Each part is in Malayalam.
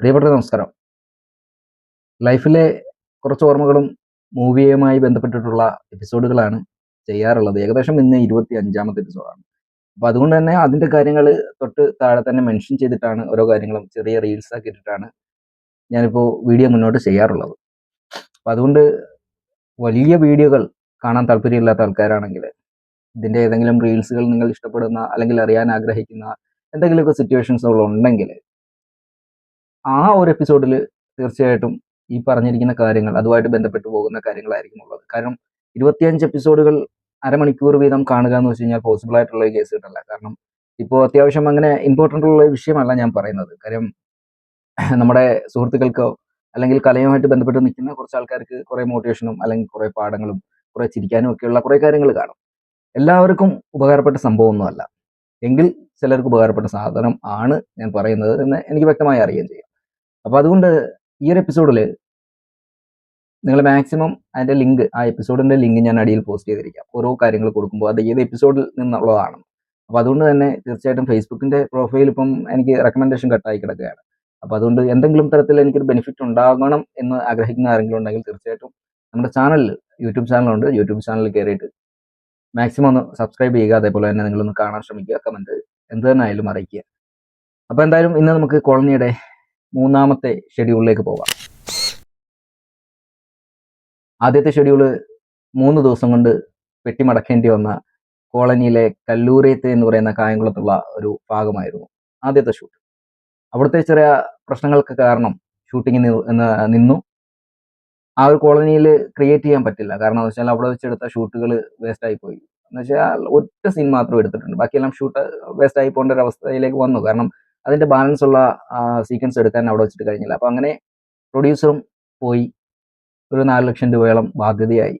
പ്രിയപ്പെട്ട നമസ്കാരം. ലൈഫിലെ കുറച്ച് ഓർമ്മകളും മൂവിയുമായി ബന്ധപ്പെട്ടിട്ടുള്ള എപ്പിസോഡുകളാണ് ചെയ്യാറുള്ളത്. ഏകദേശം ഇന്ന് ഇരുപത്തി അഞ്ചാമത്തെ എപ്പിസോഡാണ്. അപ്പോൾ അതുകൊണ്ട് തന്നെ അതിന്റെ കാര്യങ്ങൾ തൊട്ട് താഴെ തന്നെ മെൻഷൻ ചെയ്തിട്ടാണ് ഓരോ കാര്യങ്ങളും ചെറിയ റീൽസ് ആക്കി ഇട്ടിട്ടാണ് ഞാനിപ്പോൾ വീഡിയോ മുന്നോട്ട് ചെയ്യാറുള്ളത്. അപ്പോൾ അതുകൊണ്ട് വലിയ വീഡിയോകൾ കാണാൻ താല്പര്യമില്ലാത്ത ആൾക്കാരാണെങ്കിൽ ഇതിന്റെ ഏതെങ്കിലും റീൽസുകൾ നിങ്ങൾ ഇഷ്ടപ്പെടുന്ന അല്ലെങ്കിൽ അറിയാൻ ആഗ്രഹിക്കുന്ന എന്തെങ്കിലുമൊക്കെ സിറ്റുവേഷൻസുകൾ ഉണ്ടെങ്കിൽ ആ ഒരു എപ്പിസോഡിൽ തീർച്ചയായിട്ടും ഈ പറഞ്ഞിരിക്കുന്ന കാര്യങ്ങൾ അതുമായിട്ട് ബന്ധപ്പെട്ട് പോകുന്ന കാര്യങ്ങളായിരിക്കും ഉള്ളത്. കാരണം ഇരുപത്തിയഞ്ച് എപ്പിസോഡുകൾ അരമണിക്കൂർ വീതം കാണുക എന്ന് വെച്ച് കഴിഞ്ഞാൽ പോസിബിൾ ആയിട്ടുള്ള ഒരു കേസ് കിട്ടല്ല. കാരണം ഇപ്പോൾ അത്യാവശ്യം അങ്ങനെ ഇമ്പോർട്ടന്റ് ഉള്ള വിഷയമല്ല ഞാൻ പറയുന്നത്. കാര്യം നമ്മുടെ സുഹൃത്തുക്കൾക്കോ അല്ലെങ്കിൽ കലയുമായിട്ട് ബന്ധപ്പെട്ട് നിൽക്കുന്ന കുറച്ച് ആൾക്കാർക്ക് കുറേ മോട്ടിവേഷനും അല്ലെങ്കിൽ കുറേ പാഠങ്ങളും കുറേ ചിരിക്കാനും ഒക്കെയുള്ള കുറേ കാര്യങ്ങൾ കാണും. എല്ലാവർക്കും ഉപകാരപ്പെട്ട സംഭവമൊന്നുമല്ല. എങ്കിൽ ചിലർക്ക് ഉപകാരപ്പെട്ട സാധനം ആണ് ഞാൻ പറയുന്നത് എന്ന് എനിക്ക് വ്യക്തമായി അറിയുകയും ചെയ്യും. അപ്പോൾ അതുകൊണ്ട് ഈ ഒരു എപ്പിസോഡിൽ നിങ്ങൾ മാക്സിമം അതിന്റെ ലിങ്ക് ആ എപ്പിസോഡിന്റെ ലിങ്ക് ഞാൻ അടിയിൽ പോസ്റ്റ് ചെയ്തിരിക്കാം. ഓരോ കാര്യങ്ങൾ കൊടുക്കുമ്പോൾ അത് ഏത് എപ്പിസോഡിൽ നിന്നുള്ളതാണ്. അപ്പോൾ അതുകൊണ്ട് തന്നെ തീർച്ചയായിട്ടും ഫേസ്ബുക്കിന്റെ പ്രൊഫൈൽ ഇപ്പം എനിക്ക് റെക്കമെൻഡേഷൻ കട്ടായി കിടക്കുകയാണ്. അപ്പോൾ അതുകൊണ്ട് എന്തെങ്കിലും തരത്തിൽ എനിക്കൊരു ബെനിഫിറ്റ് ഉണ്ടാകണം എന്ന് ആഗ്രഹിക്കുന്ന ആരെങ്കിലും ഉണ്ടെങ്കിൽ തീർച്ചയായിട്ടും നമ്മുടെ ചാനലിൽ യൂട്യൂബ് ചാനലുണ്ട് യൂട്യൂബ് ചാനലിൽ കയറിയിട്ട് മാക്സിമം ഒന്ന് സബ്സ്ക്രൈബ് ചെയ്യുക. അതേപോലെ തന്നെ നിങ്ങളൊന്ന് കാണാൻ ശ്രമിക്കുക. കമന്റ് എന്ത് തന്നെ ആയാലും അറിയിക്കുക. അപ്പോൾ എന്തായാലും ഇന്ന് നമുക്ക് കോളനിയുടെ മൂന്നാമത്തെ ഷെഡ്യൂളിലേക്ക് പോകാം. ആദ്യത്തെ ഷെഡ്യൂൾ മൂന്ന് ദിവസം കൊണ്ട് പെട്ടിമടക്കേണ്ടി വന്ന കോളനിയിലെ കല്ലൂരേത്ത് എന്ന് പറയുന്ന കായംകുളത്തുള്ള ഒരു ഭാഗമായിരുന്നു ആദ്യത്തെ ഷൂട്ട് അവിടുത്തെ ചെറിയ പ്രശ്നങ്ങൾക്ക് കാരണം ഷൂട്ടിങ് നിന്നു. ആ ഒരു കോളനിയിൽ ക്രിയേറ്റ് ചെയ്യാൻ പറ്റില്ല. കാരണം എന്ന് വെച്ചാൽ അവിടെ വെച്ചെടുത്ത ഷൂട്ടുകൾ വേസ്റ്റ് ആയി പോയി. എന്ന് വെച്ചാൽ ഒറ്റ സീൻ മാത്രം എടുത്തിട്ടുണ്ട്. ബാക്കിയെല്ലാം ഷൂട്ട് വേസ്റ്റ് ആയി പോകേണ്ട ഒരു അവസ്ഥയിലേക്ക് വന്നു. കാരണം അതിന്റെ ബാലൻസ് ഉള്ള സീക്വൻസ് എടുക്കാൻ അവിടെ വെച്ചിട്ട് കഴിഞ്ഞില്ല. അപ്പോൾ അങ്ങനെ പ്രൊഡ്യൂസറും പോയി. ഒരു നാല് ലക്ഷം രൂപയോളം ബാധ്യതയായി.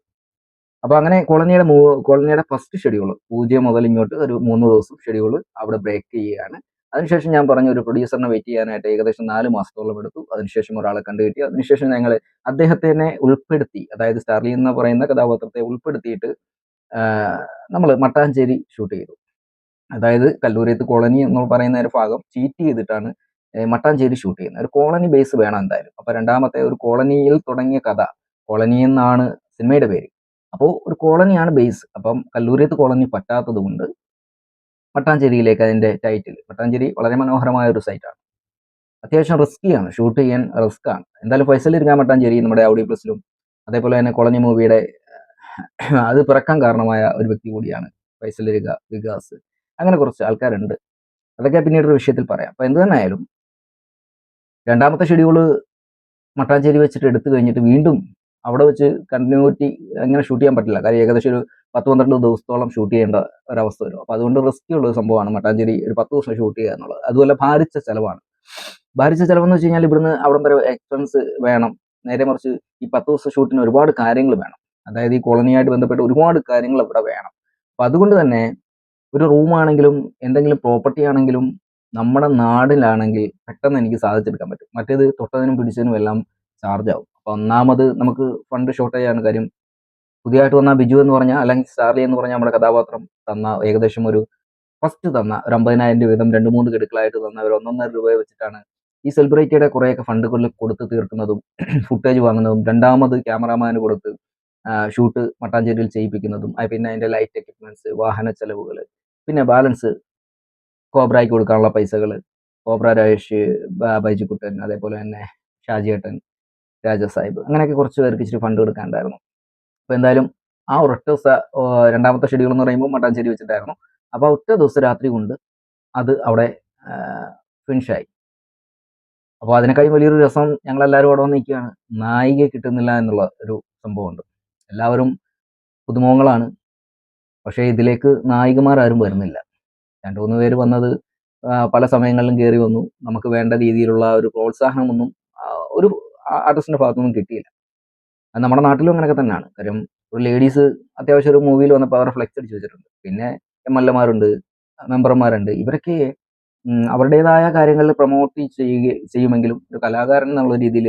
അപ്പോൾ അങ്ങനെ കോളനിയുടെ മൂ കോളനിയുടെ ഫസ്റ്റ് ഷെഡ്യൂൾ പൂജ്യം മുതൽ ഇങ്ങോട്ട് ഒരു മൂന്ന് ദിവസം ഷെഡ്യൂൾ അവിടെ ബ്രേക്ക് ചെയ്യുകയാണ്. അതിനുശേഷം ഞാൻ പറഞ്ഞു ഒരു പ്രൊഡ്യൂസറിനെ വെയിറ്റ് ചെയ്യാനായിട്ട് ഏകദേശം നാല് മാസത്തോളം എടുത്തു. അതിനുശേഷം ഒരാളെ കണ്ടുകിട്ടി. അതിനുശേഷം ഞങ്ങൾ അദ്ദേഹത്തിനെ ഉൾപ്പെടുത്തി അതായത് സ്റ്റാർലി എന്ന് പറയുന്ന കഥാപാത്രത്തെ ഉൾപ്പെടുത്തിയിട്ട് നമ്മൾ മട്ടാഞ്ചേരി ഷൂട്ട് ചെയ്തു. അതായത് കല്ലൂരത്ത് കോളനി എന്ന് പറയുന്ന ഒരു ഭാഗം ചീറ്റ് ചെയ്തിട്ടാണ് മട്ടാഞ്ചേരി ഷൂട്ട് ചെയ്യുന്നത്. ഒരു കോളനി ബേസ് വേണം എന്തായാലും. അപ്പോൾ രണ്ടാമത്തെ ഒരു കോളനിയിൽ തുടങ്ങിയ കഥ. കോളനി എന്നാണ് സിനിമയുടെ പേര്. അപ്പോൾ ഒരു കോളനിയാണ് ബേസ് അപ്പം കല്ലൂരത്ത് കോളനി പറ്റാത്തത് കൊണ്ട് മട്ടാഞ്ചേരിയിലേക്ക് അതിന്റെ ടൈറ്റിൽ മട്ടാഞ്ചേരി വളരെ മനോഹരമായ ഒരു സൈറ്റാണ് അത്യാവശ്യം റിസ്ക്കിയാണ് ഷൂട്ട് ചെയ്യാൻ റിസ്ക് ആണ്. എന്തായാലും ഫൈസൽ ഇരിക്കാൻ മട്ടാഞ്ചേരി നമ്മുടെ ഔഡി പ്ലസിലും അതേപോലെ തന്നെ കോളനി മൂവിയുടെ അത് പിറക്കാൻ കാരണമായ ഒരു വ്യക്തി കൂടിയാണ് ഫൈസൽ ഇരിക വികാസ് അങ്ങനെ കുറച്ച് ആൾക്കാരുണ്ട്. അതൊക്കെ പിന്നീട് ഒരു വിഷയത്തിൽ പറയാം. അപ്പോൾ എന്ത് തന്നെ ആയാലും രണ്ടാമത്തെ ഷെഡ്യൂൾ മട്ടാഞ്ചേരി വെച്ചിട്ട് എടുത്തു കഴിഞ്ഞിട്ട് വീണ്ടും അവിടെ വെച്ച് കണ്ടിന്യൂറ്റി അങ്ങനെ ഷൂട്ട് ചെയ്യാൻ പറ്റില്ല. കാര്യം ഏകദേശം ഒരു പത്ത് പന്ത്രണ്ട് ദിവസത്തോളം ഷൂട്ട് ചെയ്യേണ്ട ഒരവസ്ഥ വരും. അപ്പോൾ അതുകൊണ്ട് റിസ്ക്കി ഉള്ള സംഭവമാണ് മട്ടാഞ്ചേരി ഒരു പത്ത് ദിവസം ഷൂട്ട് ചെയ്യുക എന്നുള്ളത്. അതുപോലെ ഭാരിച്ച ചിലവാണ്. ഭാരിച്ച ചിലവെന്ന് വെച്ച് കഴിഞ്ഞാൽ ഇവിടുന്ന് അവിടെ വരെ എക്സ്പെൻസ് വേണം. നേരെ മറിച്ച് ഈ പത്ത് ദിവസം ഷൂട്ടിന് ഒരുപാട് കാര്യങ്ങൾ വേണം. അതായത് ഈ കോളനിയായിട്ട് ബന്ധപ്പെട്ട് ഒരുപാട് കാര്യങ്ങൾ ഇവിടെ വേണം. അപ്പം അതുകൊണ്ട് തന്നെ ഒരു റൂമാണെങ്കിലും എന്തെങ്കിലും പ്രോപ്പർട്ടി ആണെങ്കിലും നമ്മുടെ നാടിലാണെങ്കിൽ പെട്ടെന്ന് എനിക്ക് സാധിച്ചെടുക്കാൻ പറ്റും. മറ്റേത് തൊട്ടതിനും പിടിച്ചതിനും എല്ലാം ചാർജ് ആവും. അപ്പോൾ ഒന്നാമത് നമുക്ക് ഫണ്ട് ഷോർട്ടേജ് ആണ് കാര്യം. പുതിയതായിട്ട് വന്ന ബിജു എന്ന് പറഞ്ഞാൽ അല്ലെങ്കിൽ സ്റ്റാർലി എന്ന് പറഞ്ഞാൽ നമ്മുടെ കഥാപാത്രം തന്ന ഏകദേശം ഒരു ഫസ്റ്റ് തന്ന ഒരു അമ്പതിനായിരം രൂപ വീതം രണ്ട് മൂന്ന് ഗഡുക്കളായിട്ട് തന്ന ഒരു ഒന്നൊന്നര രൂപ വെച്ചിട്ടാണ് ഈ സെലിബ്രിറ്റിയുടെ കുറേയൊക്കെ ഫണ്ടുകളിൽ കൊടുത്ത് തീർക്കുന്നതും ഫുട്ടേജ് വാങ്ങുന്നതും രണ്ടാമത് ക്യാമറാമാന് കൊടുത്ത് ഷൂട്ട് മട്ടാഞ്ചേരിയിൽ ചെയ്യിപ്പിക്കുന്നതും പിന്നെ അതിന്റെ ലൈറ്റ് എക്യുപ്മെന്റ്സ് വാഹന ചെലവുകൾ പിന്നെ ബാലൻസ് കോബ്രയ്ക്ക് കൊടുക്കാനുള്ള പൈസകൾ കോബ്ര രാജേഷ് ബൈജുക്കുട്ടൻ അതേപോലെ തന്നെ ഷാജിയേട്ടൻ രാജസാഹിബ് അങ്ങനെയൊക്കെ കുറച്ച് പേർക്ക് ഇച്ചിരി ഫണ്ട് കൊടുക്കാനുണ്ടായിരുന്നു. അപ്പോൾ എന്തായാലും ആ ഒരൊറ്റ ദിവസം രണ്ടാമത്തെ ഷെഡ്യൂൾ എന്ന് പറയുമ്പോൾ മട്ടാഞ്ചേരി വെച്ചിട്ടായിരുന്നു. അപ്പോൾ ഒറ്റ ദിവസം രാത്രി കൊണ്ട് അത് അവിടെ ഫിനിഷായി അപ്പോൾ അതിനേക്കാളും വലിയൊരു രസം ഞങ്ങളെല്ലാവരും അവിടെ വന്ന് നിൽക്കുകയാണ് നായിക കിട്ടുന്നില്ല എന്നുള്ള ഒരു സംഭവമുണ്ട്. എല്ലാവരും പുതുമുഖങ്ങളാണ്. പക്ഷേ ഇതിലേക്ക് നായികമാർ ആരും വരുന്നില്ല. രണ്ട് മൂന്ന് പേര് വന്നത് പല സമയങ്ങളിലും കയറി വന്നു. നമുക്ക് വേണ്ട രീതിയിലുള്ള ഒരു പ്രോത്സാഹനമൊന്നും ഒരു ആർട്ടിസ്റ്റിന്റെ ഭാഗത്തുനിന്നും കിട്ടിയില്ല. നമ്മുടെ നാട്ടിലും അങ്ങനെയൊക്കെ തന്നെയാണ്. കാര്യം ഒരു ലേഡീസ് അത്യാവശ്യം ഒരു മൂവിയിൽ വന്നപ്പോൾ അവർ ഫ്ലെക്സ് അടിച്ച് വെച്ചിട്ടുണ്ട്. പിന്നെ എം എൽ എമാരുണ്ട് മെമ്പർമാരുണ്ട്. ഇവരൊക്കെ അവരുടേതായ കാര്യങ്ങളിൽ പ്രൊമോട്ട് ചെയ്യുക ചെയ്യുമെങ്കിലും ഒരു കലാകാരൻ എന്നുള്ള രീതിയിൽ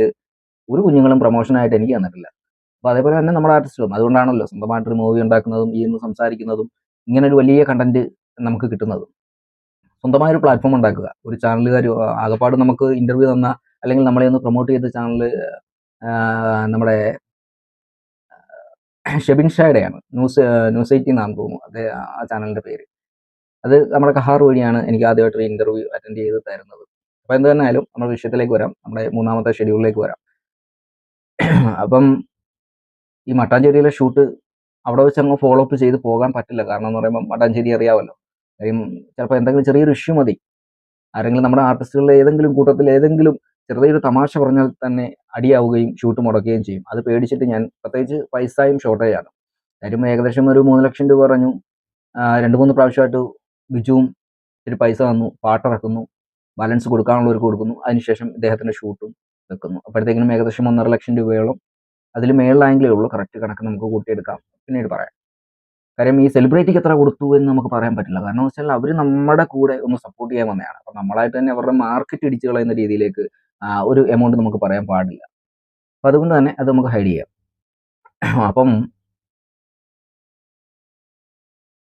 ഒരു കുഞ്ഞുങ്ങളും പ്രൊമോഷനായിട്ട് എനിക്ക് തന്നിട്ടില്ല. അപ്പോൾ അതേപോലെ തന്നെ നമ്മുടെ ആർട്ടിസ്റ്റും അതുകൊണ്ടാണല്ലോ സ്വന്തമായിട്ടൊരു മൂവി ഉണ്ടാക്കുന്നതും ഈ സംസാരിക്കുന്നതും ഇങ്ങനെ ഒരു വലിയ കണ്ടന്റ് നമുക്ക് കിട്ടുന്നതും. സ്വന്തമായ ഒരു പ്ലാറ്റ്ഫോം ഉണ്ടാക്കുക. ഒരു ചാനലുകാർ ആകപ്പാട് നമുക്ക് ഇന്റർവ്യൂ തന്ന അല്ലെങ്കിൽ നമ്മളെ ഒന്ന് പ്രൊമോട്ട് ചെയ്ത ചാനൽ നമ്മുടെ ഷെബിൻ ഷായുടെയാണ്. ന്യൂസ് ന്യൂസ് എയ്റ്റി എന്നാണ് തോന്നുന്നു. അത് ആ ചാനലിന്റെ പേര്. അത് നമ്മുടെ കഹാർ വഴിയാണ് എനിക്ക് ആദ്യമായിട്ട് ഒരു ഇന്റർവ്യൂ അറ്റൻഡ് ചെയ്ത് തരുന്നത്. അപ്പോൾ എന്ത് തന്നെ ആയാലും നമ്മുടെ വിഷയത്തിലേക്ക് വരാം. നമ്മുടെ മൂന്നാമത്തെ ഷെഡ്യൂളിലേക്ക് വരാം. അപ്പം ഈ മട്ടാഞ്ചേരിയിലെ ഷൂട്ട് അവിടെ വെച്ച് അങ്ങ് ഫോളോ അപ്പ് ചെയ്ത് പോകാൻ പറ്റില്ല. കാരണം എന്ന് പറയുമ്പോൾ മട്ടാഞ്ചേരി അറിയാമല്ലോ കാര്യം ചിലപ്പോൾ എന്തെങ്കിലും ചെറിയൊരു ഇഷ്യൂ മതി. ആരെങ്കിലും നമ്മുടെ ആർട്ടിസ്റ്റുകളിലെ ഏതെങ്കിലും കൂട്ടത്തിൽ ഏതെങ്കിലും ചെറിയൊരു തമാശ പറഞ്ഞാൽ തന്നെ അടിയാവുകയും ഷൂട്ട് മുടക്കുകയും ചെയ്യും. അത് പേടിച്ചിട്ട് ഞാൻ പ്രത്യേകിച്ച് പൈസയും ഷോർട്ടേജ് ആണ്. കാര്യം ഏകദേശം ഒരു മൂന്ന് ലക്ഷം രൂപ പറഞ്ഞു രണ്ട് മൂന്ന് പ്രാവശ്യമായിട്ട് ബിജുവും ഇത്തിരി പൈസ തന്നു. പാട്ടിറക്കുന്നു ബാലൻസ് കൊടുക്കാനുള്ളവർക്ക് കൊടുക്കുന്നു. അതിനുശേഷം ഇദ്ദേഹത്തിന്റെ ഷൂട്ടും വെക്കുന്നു. അപ്പോഴത്തേക്കിനും ഏകദേശം ഒന്നര ലക്ഷം രൂപയോളം അതിൽ മേളിലായെങ്കിലേ ഉള്ളൂ. കറക്റ്റ് കണക്ക് നമുക്ക് കൂട്ടിയെടുക്കാം. പിന്നീട് പറയാം. കാര്യം ഈ സെലിബ്രിറ്റിക്ക് എത്ര കൊടുത്തു എന്ന് നമുക്ക് പറയാൻ പറ്റില്ല. കാരണം എന്ന് വെച്ചാൽ അവർ നമ്മുടെ കൂടെ ഒന്ന് സപ്പോർട്ട് ചെയ്യാൻ വന്നതാണ്. അപ്പം നമ്മളായിട്ട് തന്നെ അവരുടെ മാർക്കറ്റ് ഇടിച്ചു കളയുന്ന രീതിയിലേക്ക് ഒരു എമൗണ്ട് നമുക്ക് പറയാൻ പാടില്ല. അപ്പം അതുകൊണ്ട് തന്നെ അത് നമുക്ക് ഹൈഡ് ചെയ്യാം. അപ്പം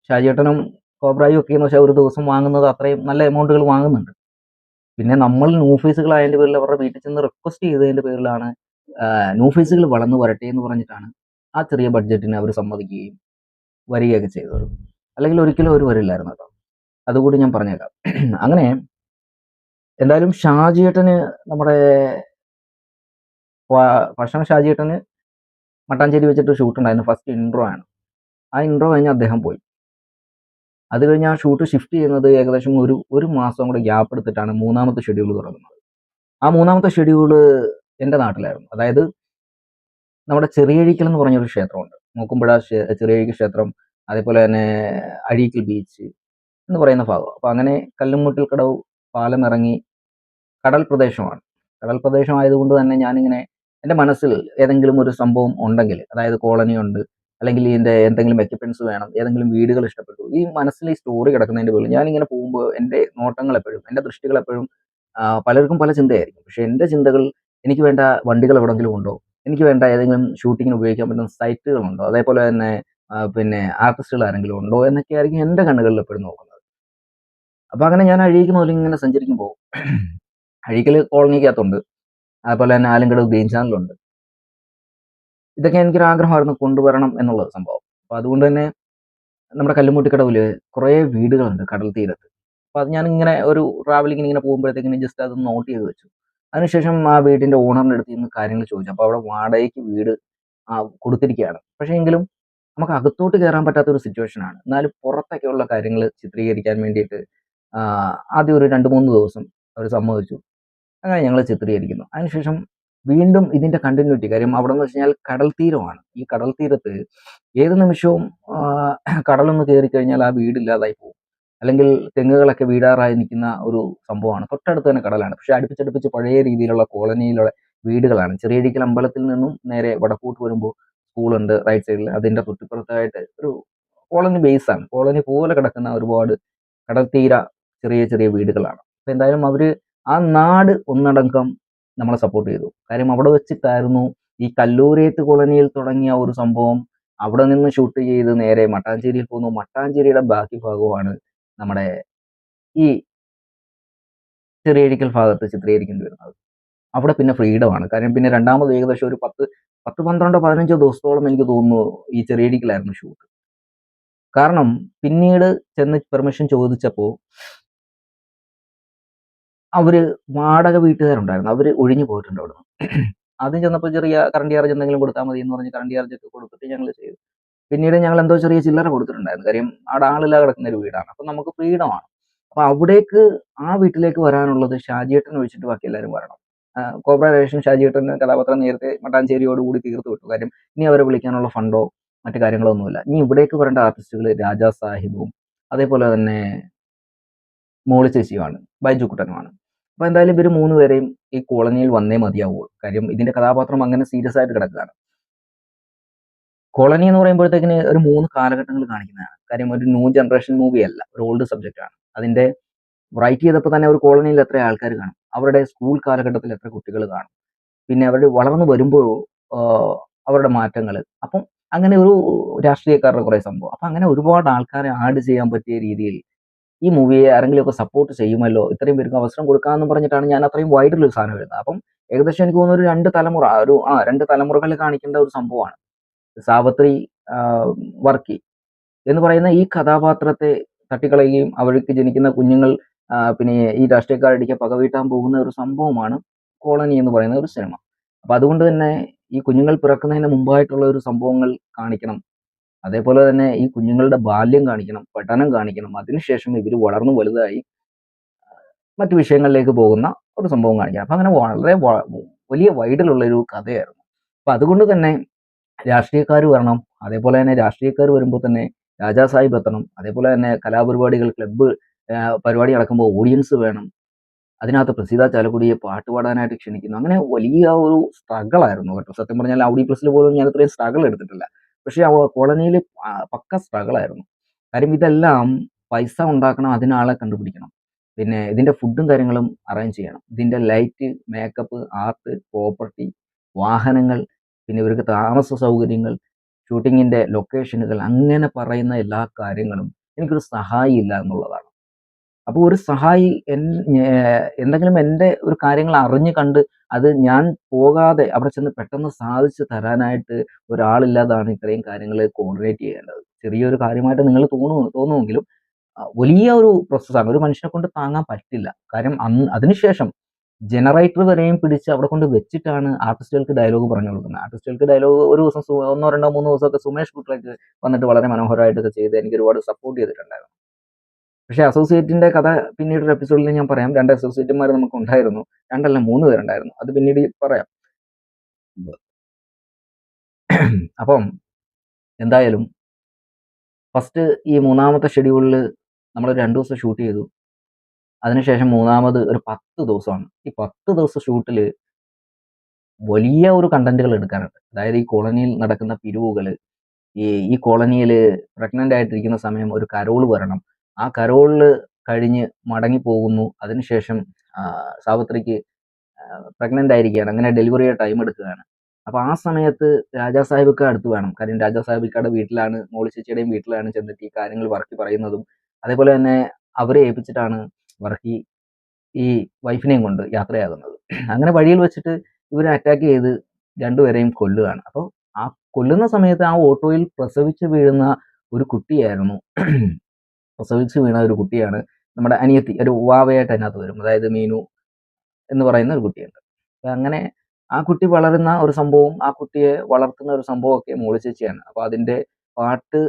ഷാജിയേട്ടനും കോബ്രായും ഒക്കെ എന്ന് വെച്ചാൽ ഒരു ദിവസം വാങ്ങുന്നത് അത്രയും നല്ല എമൗണ്ടുകൾ വാങ്ങുന്നുണ്ട്. പിന്നെ നമ്മൾ ന്യൂഫേസുകളായതിന്റെ പേരിൽ അവരുടെ വീട്ടിൽ ചെന്ന് റിക്വസ്റ്റ് ചെയ്തതിന്റെ പേരിലാണ് ന്യൂഫേസുകൾ വളർന്നു വരട്ടെ എന്ന് പറഞ്ഞിട്ടാണ് ആ ചെറിയ ബഡ്ജറ്റിന് അവർ സമ്മതിക്കുകയും വരികയൊക്കെ ചെയ്തത്. അല്ലെങ്കിൽ ഒരിക്കലും അവർ വരില്ലായിരുന്നു കേട്ടോ. അതുകൂടി ഞാൻ പറഞ്ഞേക്കാം. അങ്ങനെ എന്തായാലും ഷാജിയേട്ടന് നമ്മുടെ ഭക്ഷണം ഷാജിയേട്ടന് മട്ടാഞ്ചേരി വെച്ചിട്ട് ഷൂട്ട് ഉണ്ടായിരുന്നു. ഫസ്റ്റ് ഇൻട്രോ ആണ്. ആ ഇൻട്രോ കഴിഞ്ഞ് അദ്ദേഹം പോയി. അത് കഴിഞ്ഞ് ആ ഷൂട്ട് ഷിഫ്റ്റ് ചെയ്യുന്നത് ഏകദേശം ഒരു ഒരു മാസം കൂടെ ഗ്യാപ്പ് എടുത്തിട്ടാണ് മൂന്നാമത്തെ ഷെഡ്യൂൾ തുടങ്ങുന്നത്. ആ മൂന്നാമത്തെ ഷെഡ്യൂൾ എന്റെ നാട്ടിലായിരുന്നു. അതായത് നമ്മുടെ ചെറിയഴിക്കൽ എന്ന് പറഞ്ഞൊരു ക്ഷേത്രമുണ്ട്. മൂക്കുമ്പുഴ ക്ഷേ- ചെറിയഴിക്കൽ ക്ഷേത്രം അതേപോലെ തന്നെ അഴീക്കൽ ബീച്ച് എന്ന് പറയുന്ന ഭാഗം. അപ്പോൾ അങ്ങനെ കല്ലുമുട്ടിൽ കടവ് പാലം ഇറങ്ങി കടൽ പ്രദേശമാണ്. കടൽ പ്രദേശമായതുകൊണ്ട് തന്നെ ഞാനിങ്ങനെ എന്റെ മനസ്സിൽ ഏതെങ്കിലും ഒരു സംഭവം ഉണ്ടെങ്കിൽ അതായത് കോളനി ഉണ്ട് അല്ലെങ്കിൽ ഇതിന്റെ എന്തെങ്കിലും എക്യുപ്മെന്റ്സ് വേണം ഏതെങ്കിലും വീടുകൾ ഇഷ്ടപ്പെട്ടു ഈ മനസ്സിൽ ഈ സ്റ്റോറി കിടക്കുന്നതിന്റെ പോലും ഞാനിങ്ങനെ പോകുമ്പോൾ എന്റെ നോട്ടങ്ങൾ എപ്പോഴും എന്റെ ദൃഷ്ടികൾ എപ്പോഴും പലർക്കും പല ചിന്തയായിരിക്കും. പക്ഷേ എന്റെ ചിന്തകൾ എനിക്ക് വേണ്ട വണ്ടികൾ എവിടെയെങ്കിലും ഉണ്ടോ? എനിക്ക് വേണ്ട ഏതെങ്കിലും ഷൂട്ടിങ്ങിന് ഉപയോഗിക്കാൻ പറ്റുന്ന സൈറ്റുകളുണ്ടോ അതേപോലെ തന്നെ പിന്നെ ആർട്ടിസ്റ്റുകൾ ആരെങ്കിലും ഉണ്ടോ? എന്നൊക്കെ ആയിരിക്കും എന്റെ കണ്ണുകളിൽ എപ്പോഴും നോക്കുന്നത്. അപ്പോൾ അങ്ങനെ ഞാൻ അഴീക്ക് മുതൽ ഇങ്ങനെ സഞ്ചരിക്കുമ്പോൾ അഴീക്കൽ കോളനിക്കകത്തുണ്ട്. അതുപോലെ തന്നെ ആലങ്കട് ഗ്രീൻ ചാനലുണ്ട്. ഇതൊക്കെ എനിക്കൊരു ആഗ്രഹമായിരുന്നു കൊണ്ടുവരണം എന്നുള്ളത് സംഭവം. അപ്പോൾ അതുകൊണ്ട് തന്നെ നമ്മുടെ കല്ലുമുട്ടിക്കടവിൽ കുറേ വീടുകളുണ്ട് കടൽ തീരത്ത്. അപ്പോൾ അത് ഞാൻ ഇങ്ങനെ ഒരു ട്രാവലിങ്ങിന് ഇങ്ങനെ പോകുമ്പോഴത്തേക്കിനും ജസ്റ്റ് അത് നോട്ട് ചെയ്ത് വെച്ചു. അതിനുശേഷം ആ വീടിന്റെ ഓണറിന്റെ അടുത്ത് നിന്ന് കാര്യങ്ങൾ ചോദിച്ചു. അപ്പോൾ അവിടെ വാടകയ്ക്ക് വീട് കൊടുത്തിരിക്കുകയാണ് പക്ഷേ എങ്കിലും നമുക്ക് അകത്തോട്ട് കയറാൻ പറ്റാത്ത ഒരു സിറ്റുവേഷൻ ആണ്. എന്നാലും പുറത്തൊക്കെയുള്ള കാര്യങ്ങൾ ചിത്രീകരിക്കാൻ വേണ്ടിയിട്ട് ആദ്യം ഒരു രണ്ട് മൂന്ന് ദിവസം അവർ സമ്മതിച്ചു. അങ്ങനെ ഞങ്ങൾ ചിത്രീകരിക്കുന്നു. അതിനുശേഷം വീണ്ടും ഇതിന്റെ കണ്ടിന്യൂറ്റി കാര്യം അവിടെ എന്ന് വെച്ച് കഴിഞ്ഞാൽ കടൽ തീരമാണ്. ഈ കടൽ തീരത്ത് ഏത് നിമിഷവും കടലൊന്ന് കയറി കഴിഞ്ഞാൽ ആ വീടില്ലാതായി പോകും. അല്ലെങ്കിൽ തെങ്ങുകളൊക്കെ വീടാറായി നിൽക്കുന്ന ഒരു സംഭവമാണ്. തൊട്ടടുത്ത് തന്നെ കടലാണ്. പക്ഷെ അടുപ്പിച്ചടുപ്പിച്ച് പഴയ രീതിയിലുള്ള കോളനിയിലുള്ള വീടുകളാണ്. ചെറിയടിക്കൽ അമ്പലത്തിൽ നിന്നും നേരെ വടക്കോട്ട് വരുമ്പോൾ സ്കൂളുണ്ട് റൈറ്റ് സൈഡിൽ അതിന്റെ തൊട്ടിപ്പുറത്തായിട്ട് ഒരു കോളനി ബേസ് ആണ്. കോളനി പോലെ കിടക്കുന്ന ഒരുപാട് കടൽ തീര ചെറിയ ചെറിയ വീടുകളാണ്. അപ്പം എന്തായാലും അവർ ആ നാട് ഒന്നടങ്കം നമ്മളെ സപ്പോർട്ട് ചെയ്തു. കാര്യം അവിടെ വെച്ചിട്ടായിരുന്നു ഈ കല്ലൂരേത്ത് കോളനിയിൽ തുടങ്ങിയ ഒരു സംഭവം അവിടെ നിന്ന് ഷൂട്ട് ചെയ്ത് നേരെ മട്ടാഞ്ചേരിയിൽ പോകുന്നു. മട്ടാഞ്ചേരിയുടെ ബാക്കി ഭാഗമാണ് നമ്മുടെ ഈ ചെറിയഴിക്കൽ ഭാഗത്ത് ചിത്രീകരിക്കേണ്ടി വരുന്നത്. അവിടെ പിന്നെ ഫ്രീഡം ആണ്. കാര്യം പിന്നെ രണ്ടാമത് ഏകദേശം ഒരു പത്ത് പത്ത് പന്ത്രണ്ടോ പതിനഞ്ചോ ദിവസത്തോളം എനിക്ക് തോന്നുന്നു ഈ ചെറിയടിക്കലായിരുന്നു ഷൂട്ട് കാരണം പിന്നീട് ചെന്ന് പെർമിഷൻ ചോദിച്ചപ്പോൾ അവർ വാടക വീട്ടുകാരുണ്ടായിരുന്നു. അവർ ഒഴിഞ്ഞു പോയിട്ടുണ്ട് അവിടെ ആദ്യം ചെന്നപ്പോൾ ചെറിയ കറണ്ട് ചാർജ് എന്തെങ്കിലും കൊടുത്താൽ മതി എന്ന് പറഞ്ഞ് കറണ്ട് ചാർജ് ഒക്കെ കൊടുത്തിട്ട് ഞങ്ങൾ ചെയ്തു. പിന്നീട് ഞങ്ങൾ എന്തോ ചെറിയ ചില്ലറ കൊടുത്തിട്ടുണ്ടായിരുന്നു. കാര്യം അവിടെ ആളില്ലാതെ കിടക്കുന്ന ഒരു വീടാണ്. അപ്പൊ നമുക്ക് ഫ്രീഡമാണ്. അപ്പൊ അവിടേക്ക് ആ വീട്ടിലേക്ക് വരാനുള്ളത് ഷാജിയേട്ടൻ ഒഴിച്ചിട്ട് ബാക്കി എല്ലാവരും വരണം. കോർപ്പറേഷൻ ഷാജിയേട്ടൻ കഥാപാത്രം നേരത്തെ മട്ടാഞ്ചേരിയോട് കൂടി തീർത്ത് വിട്ടു. കാര്യം ഇനി അവരെ വിളിക്കാനുള്ള ഫണ്ടോ മറ്റു കാര്യങ്ങളോ ഒന്നുമില്ല ഇനി ഇവിടേക്ക് വരേണ്ട ആർട്ടിസ്റ്റുകൾ രാജാ സാഹിബും അതേപോലെ തന്നെ മോളി ചേച്ചിയുമാണ് ബൈജുക്കുട്ടനുമാണ്. അപ്പൊ എന്തായാലും ഇവർ മൂന്ന് പേരെയും ഈ കോളനിയിൽ വന്നേ മതിയാവുള്ളൂ. കാര്യം ഇതിന്റെ കഥാപാത്രം അങ്ങനെ സീരിയസ് ആയിട്ട് കിടക്കുകയാണ്. കോളനി എന്ന് പറയുമ്പോഴത്തേക്കിന് ഒരു മൂന്ന് കാലഘട്ടങ്ങൾ കാണിക്കുന്നതാണ്. കാര്യം ഒരു ന്യൂ ജനറേഷൻ മൂവി അല്ല ഒരു ഓൾഡ് സബ്ജക്റ്റ് ആണ്. അതിന്റെ റൈറ്റ് ചെയ്തപ്പോൾ തന്നെ ഒരു കോളനിയിൽ എത്ര ആൾക്കാർ കാണും. അവരുടെ സ്കൂൾ കാലഘട്ടത്തിൽ എത്ര കുട്ടികൾ കാണും. പിന്നെ അവർ വളർന്നു വരുമ്പോൾ അവരുടെ മാറ്റങ്ങൾ അപ്പം അങ്ങനെ ഒരു രാഷ്ട്രീയക്കാരുടെ കുറേ സംഭവം. അപ്പം അങ്ങനെ ഒരുപാട് ആൾക്കാരെ ആഡ് ചെയ്യാൻ പറ്റിയ രീതിയിൽ ഈ മൂവിയെ ആരെങ്കിലും ഒക്കെ സപ്പോർട്ട് ചെയ്യുമല്ലോ? ഇത്രയും പേർക്ക് അവസരം കൊടുക്കാമെന്ന് പറഞ്ഞിട്ടാണ് ഞാൻ അത്രയും വൈഡിലൊരു സാധനം വരുന്നത്. അപ്പം ഏകദേശം എനിക്ക് തോന്നുന്നു ഒരു രണ്ട് തലമുറ ഒരു ആ രണ്ട് തലമുറകൾ കാണിക്കേണ്ട ഒരു സംഭവമാണ്. സാവത്രി വർക്കി എന്ന് പറയുന്ന ഈ കഥാപാത്രത്തെ തട്ടിക്കളയുകയും അവർക്ക് ജനിക്കുന്ന കുഞ്ഞുങ്ങൾ പിന്നെ ഈ രാഷ്ട്രീയക്കാരടിക്ക് പകവീട്ടാൻ പോകുന്ന ഒരു സംഭവമാണ് കോളനി എന്ന് പറയുന്ന ഒരു സിനിമ. അപ്പൊ അതുകൊണ്ട് തന്നെ ഈ കുഞ്ഞുങ്ങൾ പിറക്കുന്നതിന് മുമ്പായിട്ടുള്ള ഒരു സംഭവങ്ങൾ കാണിക്കണം. അതേപോലെ തന്നെ ഈ കുഞ്ഞുങ്ങളുടെ ബാല്യം കാണിക്കണം പഠനം കാണിക്കണം. അതിനുശേഷം ഇവർ വളർന്നു വലുതായി മറ്റു വിഷയങ്ങളിലേക്ക് പോകുന്ന ഒരു സംഭവം കാണിക്കണം. അപ്പൊ അങ്ങനെ വളരെ വലിയ വൈഡിലുള്ള ഒരു കഥയായിരുന്നു. അപ്പൊ അതുകൊണ്ട് തന്നെ രാഷ്ട്രീയക്കാർ വരണം. അതേപോലെ തന്നെ രാഷ്ട്രീയക്കാർ വരുമ്പോൾ തന്നെ രാജാ സാഹിബ് എത്തണം. അതേപോലെ തന്നെ കലാപരിപാടികൾ ക്ലബ്ബ് പരിപാടി നടക്കുമ്പോൾ ഓഡിയൻസ് വേണം. അതിനകത്ത് പ്രസീത ചാലക്കുടിയെ പാട്ട് പാടാനായിട്ട് ക്ഷണിക്കുന്നു. അങ്ങനെ വലിയ ഒരു സ്ട്രഗിൾ ആയിരുന്നു കേട്ടോ. സത്യം പറഞ്ഞാൽ ഔഡി പ്ലസിൽ പോലും ഞാൻ ഇത്രയും സ്ട്രഗിൾ എടുത്തിട്ടില്ല. പക്ഷേ ആ കോളനിയിൽ പക്ക സ്ട്രഗിൾ ആയിരുന്നു. കാര്യം ഇതെല്ലാം പൈസ ഉണ്ടാക്കണം അതിനാളെ കണ്ടുപിടിക്കണം. പിന്നെ ഇതിന്റെ ഫുഡും കാര്യങ്ങളും അറേഞ്ച് ചെയ്യണം. ഇതിന്റെ ലൈറ്റ് മേക്കപ്പ് ആർട്ട് പ്രോപ്പർട്ടി വാഹനങ്ങൾ പിന്നെ ഇവർക്ക് താമസ സൗകര്യങ്ങൾ ഷൂട്ടിങ്ങിന്റെ ലൊക്കേഷനുകൾ അങ്ങനെ പറയുന്ന എല്ലാ കാര്യങ്ങളും എനിക്കൊരു സഹായി ഇല്ല എന്നുള്ളതാണ്. അപ്പോൾ ഒരു സഹായി എൻ- എന്തെങ്കിലും എന്റെ ഒരു കാര്യങ്ങൾ അറിഞ്ഞു കണ്ട് അത് ഞാൻ പോകാതെ അവിടെ ചെന്ന് പെട്ടെന്ന് സാധിച്ചു തരാനായിട്ട് ഒരാളില്ലാതാണ് ഇത്രയും കാര്യങ്ങൾ കോർഡിനേറ്റ് ചെയ്യേണ്ടത്. ചെറിയൊരു കാര്യമായിട്ട് നിങ്ങൾ തോന്നുന്നു തോന്നുമെങ്കിലും വലിയ ഒരു പ്രോസസ്സാണ്. ഒരു മനുഷ്യനെ കൊണ്ട് താങ്ങാൻ പറ്റില്ല. കാര്യം അന്ന് അതിനുശേഷം ജനറേറ്റർ വരെയും പിടിച്ച് അവിടെ കൊണ്ട് വെച്ചിട്ടാണ് ആർട്ടിസ്റ്റുകൾക്ക് ഡയലോഗ് പറഞ്ഞു കൊടുക്കുന്നത്. ആർട്ടിസ്റ്റുകൾക്ക് ഡയലോഗ് ഒരു ദിവസം ഒന്നോ രണ്ടോ മൂന്നോ ദിവസമൊക്കെ സുമേഷ് കുട്ടിലേക്ക് വന്നിട്ട് വളരെ മനോഹരമായിട്ടൊക്കെ ചെയ്ത് എനിക്ക് ഒരുപാട് സപ്പോർട്ട് ചെയ്തിട്ടുണ്ടായിരുന്നു. പക്ഷേ അസോസിയേറ്റിന്റെ കഥ പിന്നീട് ഒരു എപ്പിസോഡിൽ ഞാൻ പറയാം. രണ്ട് അസോസിയേറ്റുമാർ നമുക്ക് ഉണ്ടായിരുന്നു രണ്ടല്ല മൂന്ന് പേരുണ്ടായിരുന്നു. അത് പിന്നീട് പറയാം. അപ്പം എന്തായാലും ഫസ്റ്റ് ഈ മൂന്നാമത്തെ ഷെഡ്യൂളിൽ നമ്മൾ രണ്ടു ദിവസം ഷൂട്ട് ചെയ്തു. അതിനുശേഷം മൂന്നാമത് ഒരു പത്ത് ദിവസമാണ്. ഈ പത്ത് ദിവസം ഷൂട്ടിൽ വലിയ ഒരു കണ്ടന്റുകൾ എടുക്കാറുണ്ട് അതായത് ഈ കോളനിയിൽ നടക്കുന്ന പിരിവുകൾ ഈ ഈ കോളനിയിൽ പ്രഗ്നന്റ് ആയിട്ടിരിക്കുന്ന സമയം ഒരു കരോൾ വരണം. ആ കരോളിൽ കഴിഞ്ഞ് മടങ്ങി പോകുന്നു. അതിനുശേഷം സാവിത്രിക്ക് പ്രഗ്നന്റ് ആയിരിക്കുകയാണ്. അങ്ങനെ ഡെലിവറി ടൈം എടുക്കുകയാണ്. അപ്പോൾ ആ സമയത്ത് രാജാ സാഹിബിക്ക അടുത്ത് വേണം. കാര്യം രാജാ സാഹിബിക്കയുടെ വീട്ടിലാണ് മോളി ചേച്ചിയുടെയും വീട്ടിലാണ് ചെന്നിട്ട് ഈ കാര്യങ്ങൾ വർക്കി പറയുന്നതും. അതേപോലെ തന്നെ അവരെ ഏൽപ്പിച്ചിട്ടാണ് വർക്കി ഈ വൈഫിനെയും കൊണ്ട് യാത്രയാകുന്നത്. അങ്ങനെ വഴിയിൽ വെച്ചിട്ട് ഇവരെ അറ്റാക്ക് ചെയ്ത് രണ്ടുപേരെയും കൊല്ലുകയാണ്. അപ്പോൾ ആ കൊല്ലുന്ന സമയത്ത് ആ ഓട്ടോയിൽ പ്രസവിച്ച് വീഴുന്ന ഒരു കുട്ടിയായിരുന്നു. പ്രസവിച്ച് വീണ ഒരു കുട്ടിയാണ് നമ്മുടെ അനിയത്തി ഒരു വാവയായിട്ട് അതിനകത്ത് വരും. അതായത് മീനു എന്ന് പറയുന്ന ഒരു കുട്ടിയുണ്ട്. അങ്ങനെ ആ കുട്ടി വളരുന്ന ഒരു സംഭവം ആ കുട്ടിയെ വളർത്തുന്ന ഒരു സംഭവമൊക്കെ മോളി ചേച്ചിയാണ്. അപ്പൊ അതിന്റെ പാട്ട്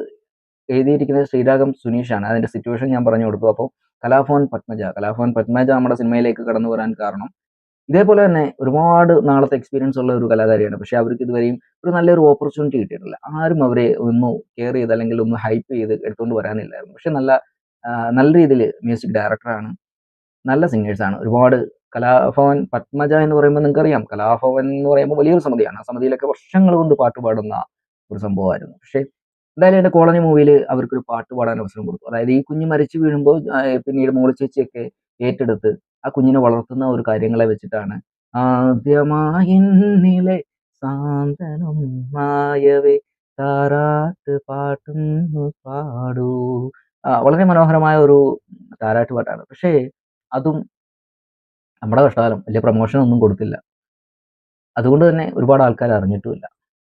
എഴുതിയിരിക്കുന്നത് ശ്രീരാഗം സുനീഷാണ്. അതിന്റെ സിറ്റുവേഷൻ ഞാൻ പറഞ്ഞു കൊടുത്തു. അപ്പോൾ കലാഭവൻ പത്മജ. കലാഭവൻ പത്മജ നമ്മുടെ സിനിമയിലേക്ക് കടന്നു വരാൻ കാരണം ഇതേപോലെ തന്നെ ഒരുപാട് നാളത്തെ എക്സ്പീരിയൻസ് ഉള്ള ഒരു കലാകാരിയാണ്. പക്ഷെ അവർക്ക് ഇതുവരെയും ഒരു നല്ലൊരു ഓപ്പർച്യൂണിറ്റി കിട്ടിയിട്ടില്ല. ആരും അവരെ ഒന്ന് കെയർ ചെയ്ത് അല്ലെങ്കിൽ ഒന്ന് ഹൈപ്പ് ചെയ്ത് എടുത്തുകൊണ്ട് വരാനില്ലായിരുന്നു. പക്ഷെ നല്ല നല്ല രീതിയിൽ മ്യൂസിക് ഡയറക്ടറാണ് നല്ല സിംഗേഴ്സാണ് ഒരുപാട് കലാഭവൻ പത്മജ എന്ന് പറയുമ്പോൾ നിങ്ങൾക്കറിയാം. കലാഭവൻ എന്ന് പറയുമ്പോൾ വലിയൊരു സമിതിയാണ്. ആ സമിതിയിലൊക്കെ വർഷങ്ങൾ കൊണ്ട് പാട്ട് പാടുന്ന ഒരു സംഭവമായിരുന്നു. പക്ഷേ എന്തായാലും എന്റെ കോളനി മൂവിയിൽ അവർക്കൊരു പാട്ട് പാടാൻ അവസരം കൊടുത്തു അതായത് ഈ കുഞ്ഞ് മരിച്ചു വീഴുമ്പോൾ പിന്നീട് മോളി ചേച്ചിയൊക്കെ ഏറ്റെടുത്ത് ആ കുഞ്ഞിനെ വളർത്തുന്ന ഒരു കാര്യങ്ങളെ വെച്ചിട്ടാണ് ആദ്യമായിന്നിലെ സാന്ത്വനം മായവേ താരാട്ട് പാട്ടും പാടൂ. വളരെ മനോഹരമായ ഒരു താരാട്ട് പാട്ടാണ്. പക്ഷേ അതും നമ്മുടെ കഷ്ടകാലം വലിയ പ്രൊമോഷൻ ഒന്നും കൊടുത്തില്ല. അതുകൊണ്ട് തന്നെ ഒരുപാട് ആൾക്കാർ അറിഞ്ഞിട്ടുമില്ല.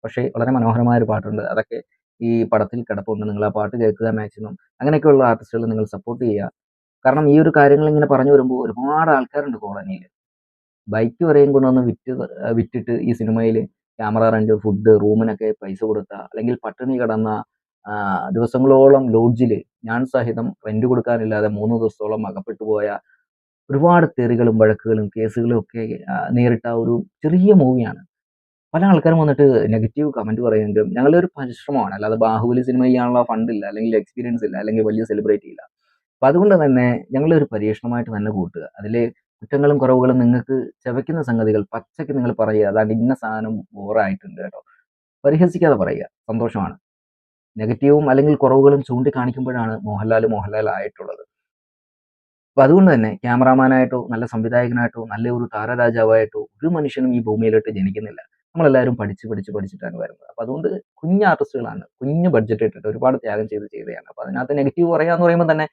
പക്ഷേ വളരെ മനോഹരമായ ഒരു പാട്ടുണ്ട്. അതൊക്കെ ഈ പടത്തിൽ കിടപ്പുണ്ട്. നിങ്ങൾ ആ പാട്ട് കേൾക്കുക മാക്സിമം അങ്ങനെയൊക്കെയുള്ള ആർട്ടിസ്റ്റുകൾ നിങ്ങൾ സപ്പോർട്ട് ചെയ്യുക. കാരണം ഈ ഒരു കാര്യങ്ങൾ ഇങ്ങനെ പറഞ്ഞു വരുമ്പോൾ ഒരുപാട് ആൾക്കാരുണ്ട് കോളനിയിൽ. ബൈക്ക് വരെയും കൊണ്ടുവന്ന് വിറ്റ് വിറ്റിട്ട് ഈ സിനിമയിൽ ക്യാമറ റെന്റ് ഫുഡ് റൂമിനൊക്കെ പൈസ കൊടുത്ത അല്ലെങ്കിൽ പട്ടിണി കിടന്ന ദിവസങ്ങളോളം ലോഡ്ജിൽ ഞാൻ സഹിതം റെന്റ് കൊടുക്കാനില്ലാതെ മൂന്ന് ദിവസത്തോളം അകപ്പെട്ടു പോയ ഒരുപാട് തെറികളും വഴക്കുകളും കേസുകളും ഒക്കെ നേരിട്ട ഒരു ചെറിയ മൂവിയാണ് പല ആൾക്കാരും വന്നിട്ട് നെഗറ്റീവ് കമന്റ് പറയുമെങ്കിലും ഞങ്ങളുടെ ഒരു പരിശ്രമമാണ്. അല്ലാതെ ബാഹുബലി സിനിമ ചെയ്യാനുള്ള ഫണ്ടില്ല അല്ലെങ്കിൽ എക്സ്പീരിയൻസ് ഇല്ല അല്ലെങ്കിൽ വലിയ സെലിബ്രേറ്റ് ഇല്ല. അപ്പം അതുകൊണ്ട് തന്നെ ഞങ്ങളുടെ ഒരു പരീക്ഷണമായിട്ട് തന്നെ കൂട്ടുക. അതിൽ കുറ്റങ്ങളും കുറവുകളും നിങ്ങൾക്ക് ചവയ്ക്കുന്ന സംഗതികൾ പച്ചയ്ക്ക് നിങ്ങൾ പറയുക. അതാണ്ട് ഇന്ന സാധനം ബോറായിട്ടുണ്ട് കേട്ടോ. പരിഹസിക്കാതെ പറയുക. സന്തോഷമാണ്. നെഗറ്റീവും അല്ലെങ്കിൽ കുറവുകളും ചൂണ്ടിക്കാണിക്കുമ്പോഴാണ് മോഹൻലാൽ മോഹൻലാൽ ആയിട്ടുള്ളത്. അപ്പം അതുകൊണ്ട് തന്നെ ക്യാമറാമാനായിട്ടോ നല്ല സംവിധായകനായിട്ടോ നല്ല ഒരു താരരാജാവായിട്ടോ ഒരു മനുഷ്യനും ഈ ഭൂമിയിലോട്ട് ജനിക്കുന്നില്ല. നമ്മളെല്ലാവരും പഠിച്ച് പഠിച്ച് പഠിച്ചിട്ടാണ് വരുന്നത്. അപ്പോൾ അതുകൊണ്ട് കുഞ്ഞ് ആർട്ടിസ്റ്റുകളാണ്. കുഞ്ഞ് ബഡ്ജറ്റ് ഇട്ടിട്ട് ഒരുപാട് ത്യാഗം ചെയ്ത് ചെയ്തതാണ് അപ്പോൾ അതിനകത്ത് നെഗറ്റീവ് പറയാന്ന് പറയുമ്പോൾ തന്നെ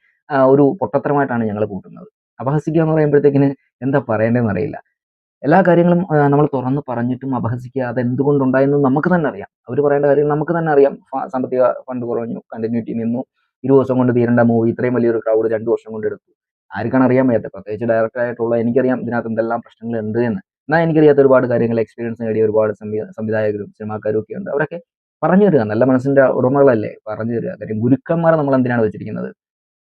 ഒരു പൊട്ടത്തരമായിട്ടാണ് ഞങ്ങൾ കൂട്ടുന്നത്. അപഹസിക്കുക എന്ന് പറയുമ്പോഴത്തേക്കിന് എന്താ പറയേണ്ടതെന്ന് അറിയില്ല. എല്ലാ കാര്യങ്ങളും നമ്മൾ തുറന്ന് പറഞ്ഞിട്ടും അപഹസിക്കുക അത് എന്തുകൊണ്ടുണ്ടായെന്ന് നമുക്ക് തന്നെ അറിയാം. അവർ പറയേണ്ട കാര്യങ്ങൾ നമുക്ക് തന്നെ അറിയാം. സാമ്പത്തിക ഫണ്ട് കുറഞ്ഞു കണ്ടിന്യൂറ്റി നിന്നു ഇരു വർഷം കൊണ്ട് തീരേണ്ട മൂവി ഇത്രയും വലിയൊരു ക്രൗഡ് രണ്ട് വർഷം കൊണ്ട് എടുത്തു. ആർക്കാണ് അറിയാൻ വയ്യാത്ത പ്രത്യേകിച്ച് ഡയറക്ടറായിട്ടുള്ള എനിക്കറിയാം ഇതിനകത്ത് എന്തെല്ലാം പ്രശ്നങ്ങൾ ഉണ്ട് എന്ന്. എന്നാൽ എനിക്കറിയാത്ത ഒരുപാട് കാര്യങ്ങൾ എക്സ്പീരിയൻസ് നേടിയ ഒരുപാട് സംവിധാ സംവിധായകരും സിനിമാക്കാരും ഒക്കെ ഉണ്ട്. അവരൊക്കെ പറഞ്ഞു തരിക. നല്ല മനസ്സിന്റെ ഉടമകളല്ലേ? പറഞ്ഞു തരിക. കാര്യം ഗുരുക്കന്മാരെ നമ്മൾ എന്തിനാണ് വെച്ചിരിക്കുന്നത്?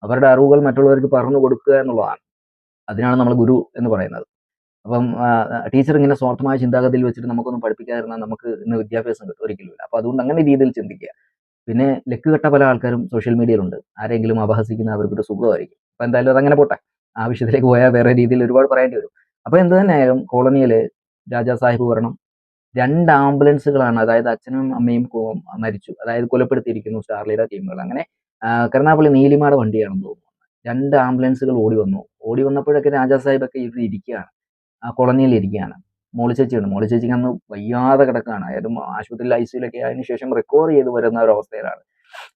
അവരുടെ അറിവുകൾ മറ്റുള്ളവർക്ക് പറഞ്ഞു കൊടുക്കുക എന്നുള്ളതാണ്. അതിനാണ് നമ്മൾ ഗുരു എന്ന് പറയുന്നത്. അപ്പം ടീച്ചർ ഇങ്ങനെ സ്വാർത്ഥമായ ചിന്താഗതിയിൽ വെച്ചിട്ട് നമുക്കൊന്നും പഠിപ്പിക്കാതിരുന്നാൽ നമുക്ക് ഇന്ന് വിദ്യാഭ്യാസം കിട്ടും. ഒരിക്കലുമില്ല അപ്പോൾ അതുകൊണ്ട് അങ്ങനെ രീതിയിൽ ചിന്തിക്കുക. പിന്നെ ലക്ക് കെട്ട പല ആൾക്കാരും സോഷ്യൽ മീഡിയയിലുണ്ട് ആരെങ്കിലും അപഹസിക്കുന്ന അവർക്കൊരു സുഖമായിരിക്കും. അപ്പം എന്തായാലും അതങ്ങനെ പോട്ടെ. ആ വിഷയത്തിലേക്ക് പോയാൽ വേറെ രീതിയിൽ ഒരുപാട് പറയേണ്ടി വരും. അപ്പോൾ എന്ത് തന്നെയായാലും കോളനിയിൽ രാജാ സാഹിബ് വരണം രണ്ട് ആംബുലൻസുകളാണ്. അതായത് അച്ഛനും അമ്മയും മരിച്ചു. അതായത് കൊലപ്പെടുത്തിയിരിക്കുന്നു സ്റ്റാർലിയുടെ ടീമുകൾ. അങ്ങനെ കരുണാപള്ളി നീലിമാട വണ്ടിയാണെന്ന് തോന്നുന്നു. രണ്ട് ആംബുലൻസുകൾ ഓടി വന്നു. ഓടി വന്നപ്പോഴൊക്കെ രാജാ സാഹിബൊക്കെ ഇവിടെ ഇരിക്കുകയാണ്. ആ കോളനിയിൽ ഇരിക്കുകയാണ്. മോളിച്ചേച്ചിയുണ്ട് മോളിച്ചേച്ചിക്ക് മോളി അന്ന് വയ്യാതെ കിടക്കുകയാണ്. അതായത് ആശുപത്രിയിൽ ഐ സിയിലൊക്കെ അതിന് ശേഷം റിക്കവർ ചെയ്ത് വരുന്ന ഒരു അവസ്ഥയിലാണ്.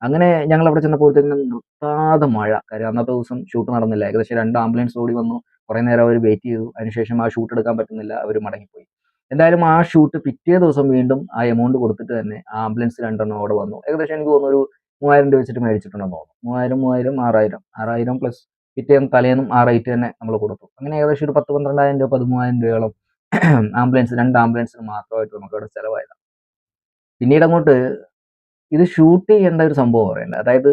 അങ്ങനെ ഞങ്ങൾ അവിടെ ചെന്നപ്പോഴത്തേക്കും നിർത്താതെ മഴ. കാര്യം അന്നത്തെ ദിവസം ഷൂട്ട് നടന്നില്ല. ഏകദേശം രണ്ട് ആംബുലൻസ് ഓടി വന്നു. കുറേ നേരം അവർ വെയിറ്റ് ചെയ്തു. അതിനുശേഷം ആ ഷൂട്ട് എടുക്കാൻ പറ്റുന്നില്ല. അവർ മടങ്ങിപ്പോയി. എന്തായാലും ആ ഷൂട്ട് പിറ്റേ ദിവസം വീണ്ടും ആ എമൗണ്ട് കൊടുത്തിട്ട് തന്നെ ആ ആംബുലൻസ് രണ്ടെണ്ണം അവിടെ വന്നു. ഏകദേശം എനിക്ക് തോന്നുന്നു ഒരു മൂവായിരം രൂപ വെച്ചിട്ട് മേടിച്ചിട്ടുണ്ടെന്ന് തോന്നുന്നു. മൂവായിരം മൂവായിരം ആറായിരം. ആറായിരം പ്ലസ് പിറ്റേന്ന് തലേന്നും ആ റേറ്റ് തന്നെ നമ്മൾ കൊടുത്തു. അങ്ങനെ ഏകദേശം ഒരു പത്ത് പന്ത്രണ്ടായിരം രൂപ പതിമൂവായിരം രൂപയോളം ആംബുലൻസ് രണ്ട് ആംബുലൻസിന് മാത്രമായിട്ട് നമുക്ക് അവിടെ ചിലവായതാണ്. പിന്നീട് അങ്ങോട്ട് ഇത് ഷൂട്ട് ചെയ്യേണ്ട ഒരു സംഭവം പറയണ്ട അതായത്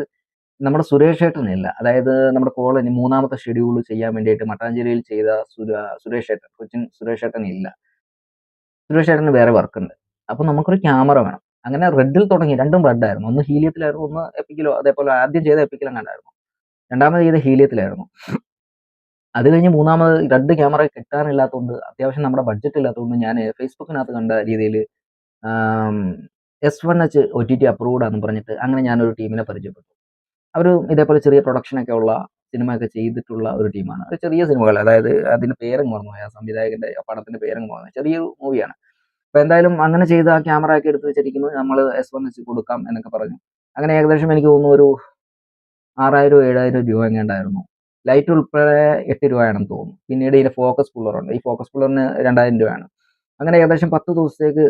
നമ്മുടെ സുരേഷ് ഏട്ടനില്ല. അതായത് നമ്മുടെ കോളനി മൂന്നാമത്തെ ഷെഡ്യൂൾ ചെയ്യാൻ വേണ്ടിയിട്ട് മട്ടാഞ്ചേരിയിൽ ചെയ്ത സുരേഷ് ഏട്ടൻ കൊച്ചിൻ സുരേഷ് ഏട്ടൻ ഇല്ല സുരേഷ് ഏട്ടന് വേറെ വർക്ക് ഉണ്ട്. അപ്പൊ നമുക്കൊരു ക്യാമറ വേണം. അങ്ങനെ റെഡിൽ തുടങ്ങി രണ്ടും റെഡായിരുന്നു ഒന്ന് ഹീലിയത്തിലായിരുന്നു ഒന്ന് എപ്പിക്കിലോ അതേപോലെ ആദ്യം ചെയ്ത എപ്പിക്കിലും കണ്ടായിരുന്നു. രണ്ടാമത് ചെയ്ത ഹീലിയത്തിലായിരുന്നു. അത് കഴിഞ്ഞ് മൂന്നാമത് റെഡ് ക്യാമറ കിട്ടാനില്ലാത്തതുകൊണ്ട് അത്യാവശ്യം നമ്മുടെ ബഡ്ജറ്റ് ഇല്ലാത്തതുകൊണ്ട് ഞാൻ ഫേസ്ബുക്കിനകത്ത് കണ്ട രീതിയിൽ S one H O T T approved ആണെന്ന് പറഞ്ഞിട്ട് അങ്ങനെ ഞാനൊരു ടീമിനെ പരിചയപ്പെട്ടു. അവർ ഇതേപോലെ ചെറിയ പ്രൊഡക്ഷനൊക്കെ ഉള്ള സിനിമയൊക്കെ ചെയ്തിട്ടുള്ള ഒരു ടീമാണ്. ചെറിയ സിനിമകൾ അതായത് അതിന്റെ പേരങ്ങ് മറന്നുപോയി ആ സംവിധായകന്റെ പടത്തിന്റെ പേരങ്ങ് മറന്നു ചെറിയൊരു മൂവിയാണ് അപ്പോൾ എന്തായാലും അങ്ങനെ ചെയ്ത് ആ ക്യാമറ ഒക്കെ എടുത്ത് വെച്ചിരിക്കുന്നു. നമ്മൾ എസ് വൺ എസ് കൊടുക്കാം എന്നൊക്കെ പറഞ്ഞു. അങ്ങനെ ഏകദേശം എനിക്ക് തോന്നുന്നു ഒരു ആറായിരം ഏഴായിരം രൂപ എങ്ങാണ്ടായിരുന്നു ലൈറ്റ് ഉൾപ്പെടെ എട്ട് രൂപയാണെന്ന് തോന്നുന്നു. പിന്നീട് ഇതിന്റെ ഫോക്കസ് പുള്ളറുണ്ട് ഈ ഫോക്കസ് പുള്ളറിന് രണ്ടായിരം രൂപയാണ്. അങ്ങനെ ഏകദേശം പത്ത് ദിവസത്തേക്ക്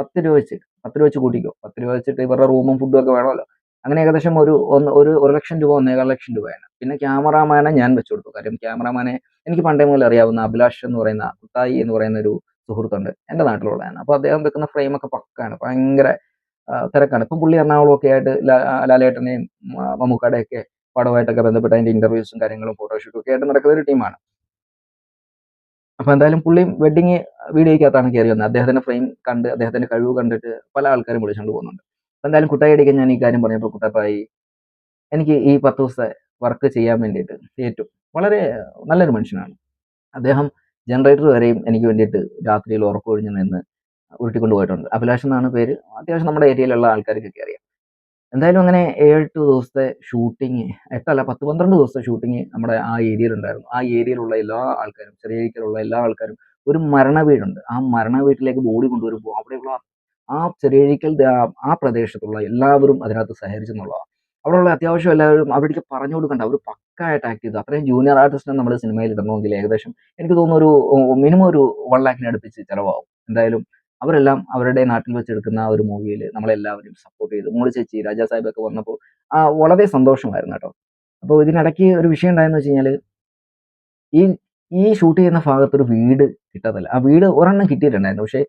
പത്ത് രൂപ വെച്ച് പത്ത് രൂപ വെച്ച് കൂട്ടിക്കോ. പത്ത് രൂപ വെച്ചിട്ട് ഇവരുടെ റൂമും ഫുഡും ഒക്കെ വേണമല്ലോ. അങ്ങനെ ഏകദേശം ഒരു ഒന്ന് ഒരു ഒരു ലക്ഷം രൂപ ഒന്നേകാൽ ലക്ഷം രൂപയാണ്. പിന്നെ ക്യാമറാമാനെ ഞാൻ വെച്ചു കൊടുത്തു കാര്യം ക്യാമറാമാനെ എനിക്ക് പണ്ടേ മുതൽ അറിയാവുന്ന അഭിലാഷ് എന്ന് പറയുന്ന കുത്തായി എന്ന് പറയുന്ന ഒരു സുഹൃത്തുണ്ട്. എന്റെ നാട്ടിലുള്ളതാണ്. അപ്പോൾ അദ്ദേഹം വെക്കുന്ന ഫ്രെയിമൊക്കെ പക്കാണ്. ഭയങ്കര തിരക്കാണ്. ഇപ്പം പുള്ളി എറണാകുളം ഒക്കെ ആയിട്ട് ലാലേട്ടനെയും മമ്മൂക്കാടെയൊക്കെ പടമായിട്ടൊക്കെ ബന്ധപ്പെട്ട അതിന്റെ ഇന്റർവ്യൂസും കാര്യങ്ങളും ഫോട്ടോഷൂട്ടും ഒക്കെ ആയിട്ട് നടക്കുന്ന ഒരു ടീമാണ് അപ്പോൾ എന്തായാലും പുള്ളിയും വെഡിങ് വീഡിയോയ്ക്കകത്താണ് കയറി വന്നത്. അദ്ദേഹത്തിന്റെ ഫ്രെയിം കണ്ട് അദ്ദേഹത്തിന്റെ കഴിവ് കണ്ടിട്ട് പല ആൾക്കാരും വിളിച്ചുകൊണ്ട് പോകുന്നുണ്ട്. എന്തായാലും കുട്ടായിടയ്ക്ക് ഞാൻ ഈ കാര്യം പറഞ്ഞപ്പോൾ കുട്ടപ്പായി എനിക്ക് ഈ പത്ത് ദിവസത്തെ വർക്ക് ചെയ്യാൻ വേണ്ടിയിട്ട് ഏറ്റവും വളരെ നല്ലൊരു മനുഷ്യനാണ്. അദ്ദേഹം ജനറേറ്റർ വരെയും എനിക്ക് വേണ്ടിയിട്ട് രാത്രിയിൽ ഉറക്കൊഴിഞ്ഞ് നിന്ന് ഉരുട്ടിക്കൊണ്ട് പോയിട്ടുണ്ട്. അഭിലാഷ് എന്നാണ് പേര്. അത്യാവശ്യം നമ്മുടെ ഏരിയയിലുള്ള ആൾക്കാർക്കൊക്കെ അറിയാം. എന്തായാലും അങ്ങനെ ഏഴെട്ട് ദിവസത്തെ ഷൂട്ടിങ് എട്ടല്ല പത്ത് പന്ത്രണ്ട് ദിവസത്തെ ഷൂട്ടിങ് നമ്മുടെ ആ ഏരിയയിലുണ്ടായിരുന്നു. ആ ഏരിയയിലുള്ള എല്ലാ ആൾക്കാരും ചെറിയ ഏരിയയിലുള്ള എല്ലാ ആൾക്കാരും ഒരു മരണ വീടുണ്ട്. ആ മരണ വീട്ടിലേക്ക് ബോഡി കൊണ്ടുവരുമ്പോൾ അവിടെയുള്ള ആ ചെറിയഴിക്കൽ ആ പ്രദേശത്തുള്ള എല്ലാവരും അതിനകത്ത് സഹകരിച്ചെന്നുള്ളതാണ്. അവിടെയുള്ള അത്യാവശ്യം എല്ലാവരും അവിടേക്ക് പറഞ്ഞു കൊടുക്കണ്ട. അവർ പക്കായിട്ട് ആക്ട് ചെയ്തു. അത്രയും ജൂനിയർ ആർട്ടിസ്റ്റിനെ നമ്മൾ സിനിമയിൽ ഇടണമെങ്കിൽ ഏകദേശം എനിക്ക് തോന്നുന്നു ഒരു മിനിമം ഒരു വൺ ലാഖിന് അടുപ്പിച്ച് ചിലവാകും. എന്തായാലും അവരെല്ലാം അവരുടെ നാട്ടിൽ വെച്ചെടുക്കുന്ന ഒരു മൂവിയിൽ നമ്മളെല്ലാവരും സപ്പോർട്ട് ചെയ്തു. മോളി ചേച്ചി രാജാ സാഹിബ് ഒക്കെ വന്നപ്പോൾ വളരെ സന്തോഷമായിരുന്നു കേട്ടോ. അപ്പോൾ ഇതിനിടയ്ക്ക് ഒരു വിഷയം ഉണ്ടായെന്ന് വെച്ച് കഴിഞ്ഞാൽ ഈ ഈ ഷൂട്ട് ചെയ്യുന്ന ഭാഗത്തൊരു വീട് കിട്ടത്തില്ല. ആ വീട് ഒരെണ്ണം കിട്ടിയിട്ടുണ്ടായിരുന്നു. പക്ഷേ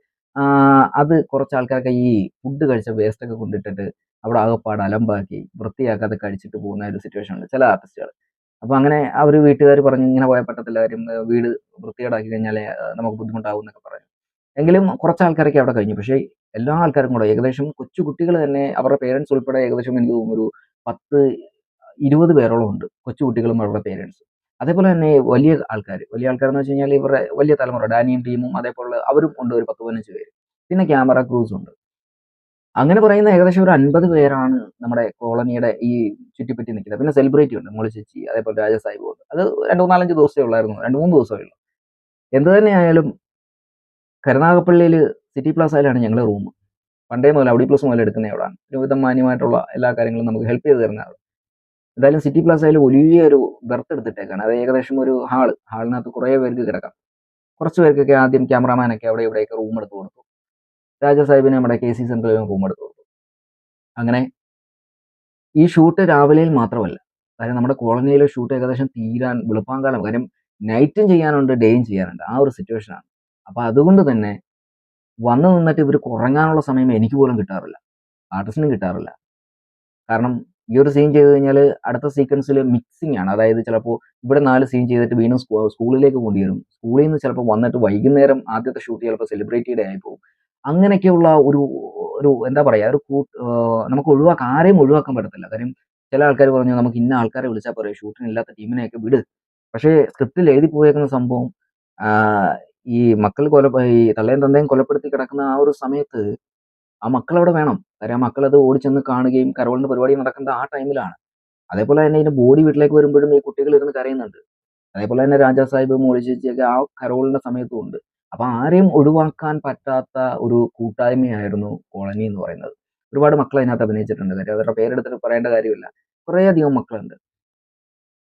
അത് കുറച്ച് ആൾക്കാർക്ക് ഈ ഫുഡ് കഴിച്ച വേസ്റ്റ് ഒക്കെ കൊണ്ടിട്ടിട്ട് അവിടെ ആകെപ്പാട് അലമ്പാക്കി വൃത്തിയാക്കാതെ കഴിച്ചിട്ട് പോകുന്ന ഒരു സിറ്റുവേഷൻ ഉണ്ട് ചില ആർട്ടിസ്റ്റുകൾ അപ്പോൾ അങ്ങനെ അവർ വീട്ടുകാർ പറഞ്ഞു ഇങ്ങനെ പോയാൽ പറ്റത്തില്ല കാര്യം വീട് വൃത്തികേടാക്കി കഴിഞ്ഞാൽ നമുക്ക് ബുദ്ധിമുട്ടാവും എന്നൊക്കെ പറഞ്ഞു എങ്കിലും കുറച്ച് ആൾക്കാരൊക്കെ അവിടെ കഴിഞ്ഞു. പക്ഷേ എല്ലാ ആൾക്കാരും കൂടെ ഏകദേശം കൊച്ചു കുട്ടികൾ തന്നെ അവരുടെ പേരൻസ് ഉൾപ്പെടെ ഏകദേശം എനിക്ക് തോന്നുന്നു ഒരു പത്ത് ഇരുപത് പേരോളം ഉണ്ട് കൊച്ചു കുട്ടികളും അവരുടെ പേരൻസ് അതേപോലെ തന്നെ വലിയ ആൾക്കാർ വലിയ ആൾക്കാർ എന്ന് വെച്ച് കഴിഞ്ഞാൽ ഇവരുടെ വലിയ തലമുറ ഡാനിയും ടീമും അതേപോലെ അവരും ഉണ്ട് ഒരു പത്ത് പതിനഞ്ച് പേര്. പിന്നെ ക്യാമറ ക്രൂസും ഉണ്ട്. അങ്ങനെ പറയുന്ന ഏകദേശം ഒരു അൻപത് പേരാണ് നമ്മുടെ കോളനിയുടെ ഈ ചുറ്റിപ്പറ്റി നിൽക്കുന്നത്. പിന്നെ സെലിബ്രിറ്റി ഉണ്ട് മോളി ചേച്ചി അതേപോലെ രാജസാഹിബ് ഉണ്ട്. അത് രണ്ട് നാലഞ്ച് ദിവസമേ ഉള്ളായിരുന്നു രണ്ട് മൂന്ന് ദിവസമേ ഉള്ളൂ. എന്ത് തന്നെയായാലും കരുനാഗപ്പള്ളിയിൽ സിറ്റി പ്ലാസയിലാണ് ഞങ്ങളുടെ റൂം. പണ്ടേ മുതൽ അവിടെ പ്ലസ് മുതൽ എടുക്കുന്ന അവിടെയാണ് ഒരുവിധം മാന്യമായിട്ടുള്ള എല്ലാ കാര്യങ്ങളും നമുക്ക് ഹെൽപ്പ് ചെയ്ത് തരുന്ന എന്തായാലും സിറ്റി പ്ലാസയിൽ വലിയൊരു ബെർത്ത് എടുത്തിട്ടേക്കാണ്. അത് ഏകദേശം ഒരു ഹാൾ ഹാളിനകത്ത് കുറേ പേർക്ക് കിടക്കാം. കുറച്ച് പേർക്കൊക്കെ ആദ്യം ക്യാമറാമാനൊക്കെ അവിടെ ഇവിടെയൊക്കെ റൂം എടുത്ത് കൊടുത്തു. രാജാ സാഹിബിന് നമ്മുടെ കെ സി സെൻട്രലിലും റൂം എടുത്ത് കൊടുത്തു. അങ്ങനെ ഈ ഷൂട്ട് രാവിലെയിൽ മാത്രമല്ല കാര്യം നമ്മുടെ കോളനിയിലെ ഷൂട്ട് ഏകദേശം തീരാൻ വെളുപ്പാങ്കാലം കാര്യം നൈറ്റും ചെയ്യാനുണ്ട് ഡേയും ചെയ്യാനുണ്ട്. ആ ഒരു സിറ്റുവേഷനാണ് അപ്പോൾ അതുകൊണ്ട് തന്നെ വന്നു നിന്നിട്ട് ഇവർക്ക് കുറങ്ങാനുള്ള സമയം എനിക്ക് പോലും കിട്ടാറില്ല. ആർട്ടിസ്റ്റിനും കിട്ടാറില്ല. കാരണം ഈ ഒരു സീൻ ചെയ്ത് കഴിഞ്ഞാൽ അടുത്ത സീക്വൻസിൽ മിക്സിംഗ് ആണ്. അതായത് ചിലപ്പോൾ ഇവിടെ നാല് സീൻ ചെയ്തിട്ട് വീണ്ടും സ്കൂളിലേക്ക് കൊണ്ടുവരും. സ്കൂളിൽ നിന്ന് ചിലപ്പോൾ വന്നിട്ട് വൈകുന്നേരം ആദ്യത്തെ ഷൂട്ട് ചിലപ്പോൾ സെലിബ്രിറ്റിയുടെ ആയി പോകും. അങ്ങനെയൊക്കെയുള്ള ഒരു ഒരു എന്താ പറയുക ഒരു നമുക്ക് ഒഴിവാക്കാൻ ആരെയും ഒഴിവാക്കാൻ പറ്റത്തില്ല. കാര്യം ചില ആൾക്കാർ പറഞ്ഞു നമുക്ക് ഇന്ന ആൾക്കാരെ വിളിച്ചാൽ പറയും ഷൂട്ടിന് ഇല്ലാത്ത ടീമിനെയൊക്കെ വിട്. പക്ഷേ സ്ക്രിപ്റ്റിൽ എഴുതി പോയേക്കുന്ന സംഭവം ഈ മക്കൾ കൊല ഈ തള്ളയും തന്തയും കൊലപ്പെടുത്തി കിടക്കുന്ന ആ ഒരു സമയത്ത് ആ മക്കൾ അവിടെ വേണം. കാര്യം ആ മക്കളത് ഓടിച്ചെന്ന് കാണുകയും കരോളിന്റെ പരിപാടി നടക്കുന്ന ആ ടൈമിലാണ്. അതേപോലെ തന്നെ ഇതിന്റെ ബോഡി വീട്ടിലേക്ക് വരുമ്പോഴും ഈ കുട്ടികൾ ഇരുന്ന് കരയുന്നുണ്ട്. അതേപോലെ തന്നെ രാജാ സാഹിബ് മോളിച്ചേച്ചിയൊക്കെ ആ കരോളിന്റെ സമയത്തും ഉണ്ട്. അപ്പൊ ആരെയും ഒഴിവാക്കാൻ പറ്റാത്ത ഒരു കൂട്ടായ്മയായിരുന്നു കോളനി എന്ന് പറയുന്നത്. ഒരുപാട് മക്കൾ അതിനകത്ത് അഭിനയിച്ചിട്ടുണ്ട്. കാര്യം അവരുടെ പേരെടുത്തിട്ട് പറയേണ്ട കാര്യമില്ല. കുറേയധികം മക്കളുണ്ട്.